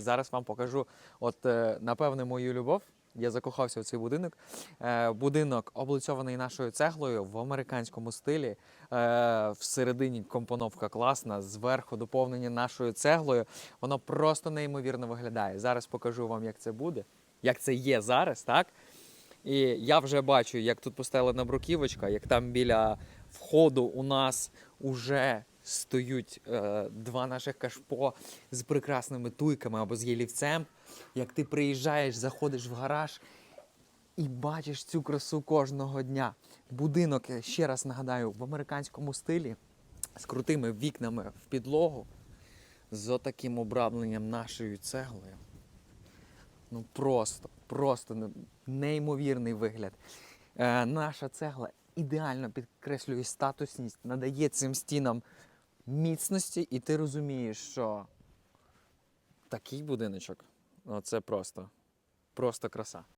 Зараз вам покажу, от е, напевне, мою любов. Я закохався в цей будинок. Е, Будинок облицьований нашою цеглою в американському стилі. Е, Всередині компоновка класна, зверху доповнення нашою цеглою. Воно просто неймовірно виглядає. Зараз покажу вам, як це буде, як це є зараз, так? І я вже бачу, як тут поставлена бруківочка, як там біля входу у нас уже стоють е, два наших кашпо з прекрасними туйками або з ялівцем. Як ти приїжджаєш, заходиш в гараж і бачиш цю красу кожного дня. Будинок, е, ще раз нагадаю, в американському стилі з крутими вікнами в підлогу, з отаким обрамленням нашою цеглою. Ну просто, просто неймовірний вигляд. Е, наша цегла ідеально підкреслює статусність, надає цим стінам міцності, і ти розумієш, що такий будиночок ну, це просто, просто краса.